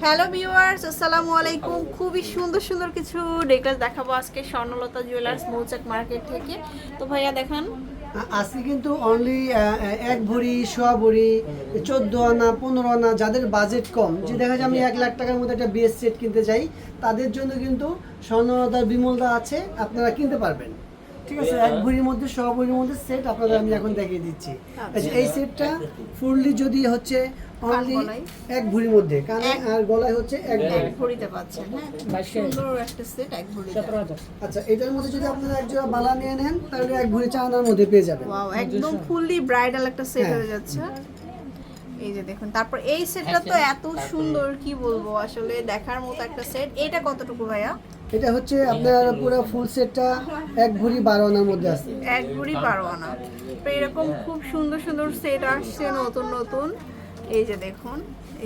Hello viewers আসসালামু আলাইকুম। খুবই সুন্দর সুন্দর কিছু নেকলেস দেখাবো আজকে স্বর্ণলতা জুয়েলার্স মৌচাক মার্কেট থেকে। তো ভাইয়া দেখান। আজকে কিন্তু অনলি এক ভরি সোয়া ভরি চোদ্দ আনা পনেরো আনা যাদের বাজেট কম। যে দেখা যায় আমি এক লাখ টাকার মধ্যে একটা বিএস সেট কিনতে চাই তাদের জন্য কিন্তু স্বর্ণলতা বিমলদা আছে আপনারা কিনতে পারবেন। ঠিক আছে? এক ভরির মধ্যে সোয়া ভরির মধ্যে সেট আপনাদের আমি এখন দেখিয়ে দিচ্ছি। আচ্ছা, এই সেটটা ফুললি যদি হচ্ছে অনলি এক ভরির মধ্যে কানে আর গলায় হচ্ছে এক ভরি ভরিতে পাচ্ছেন হ্যাঁ? সুন্দর একটা সেট এক ভরিতে আচ্ছা এটার মধ্যে যদি আপনারা এক জোড়া বালা নিয়ে নেন তাহলে এক ভরি চানার মধ্যে পেয়ে যাবেন। ওয়াও একদম ফুললি ব্রাইডাল একটা সেট হ্যাঁ। হয়ে যাচ্ছে। এই যে দেখুন তারপর এই সেটটা তো এত সুন্দর কি বলব? আসলে দেখার মতো একটা সেট এটা কতটুকু ভাইয়া? এটা হচ্ছে আপনার পুরো ফুল সেটটা এক ভরি বারো আনার মধ্যে আছে। এক ভরি বারো আনা। তো এরকম খুব সুন্দর সুন্দর সেট আসছে নতুন নতুন। এই যে দেখুন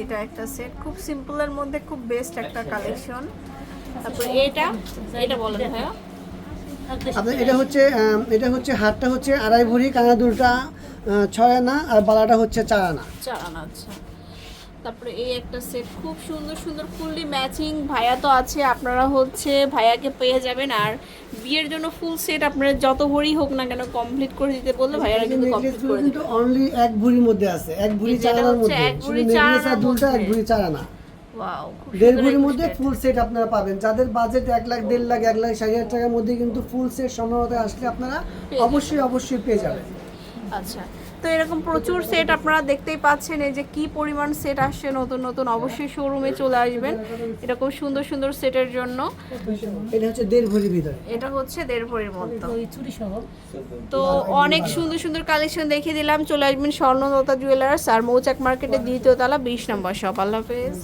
এটা একটা সেট খুব সিম্পলের মধ্যে খুব বেস্ট একটা কালেকশন তারপর এটা এটা বলেন ভাইয়া। আপনার এটা হচ্ছে এটা হচ্ছে হাতটা হচ্ছে আড়াই ভরি কানা দুলটা ছয় আনা আর বালাটা হচ্ছে চার আনা। চার আনা আচ্ছা। তারপরে এই একটা সেট খুব সুন্দর সুন্দর ফুললি ম্যাচিং ভাইয়া তো আছে আপনারা হচ্ছে ভাইয়াকে পেয়ে যাবেন। আর বিয়ের জন্য ফুল সেট আপনারা যত ভরি হোক না কেন কমপ্লিট করে দিতে বললে ভাইয়ারা কিন্তু কমপ্লিট করে কিন্তু অনলি এক ভরির মধ্যে আছে এক ভরি এই চার যেটা মধ্যে। এক ভরি চার দুলটা এক। ভরি চার আনা ওয়াও দেড় ভরির মধ্যে ফুল সেট আপনারা পাবেন। যাদের বাজেট এক লাখ দেড় লাখ এক লাখ ষাট হাজার টাকার মধ্যে কিন্তু ফুল সেট সম্ভবত আসলে আপনারা অবশ্যই অবশ্যই পেয়ে যাবেন। আচ্ছা। তো এরকম প্রচুর সেট আপনারা দেখতেই পাচ্ছেন এই যে কি পরিমাণ সেট আসছে নতুন নতুন। অবশ্যই শোরুমে চলে আসবেন। এরকম সুন্দর সুন্দর সেটের জন্য। এটা হচ্ছে দেড় ভরির ভিতরে। এটা হচ্ছে দেড় ভরির মতো তো অনেক সুন্দর সুন্দর কালেকশন দেখিয়ে দিলাম। চলে আসবেন স্বর্ণলতা জুয়েলার্স আর মৌচাক মার্কেটের দ্বিতীয় তলা বিশ নম্বর শপ আল্লাহ হাফেজ।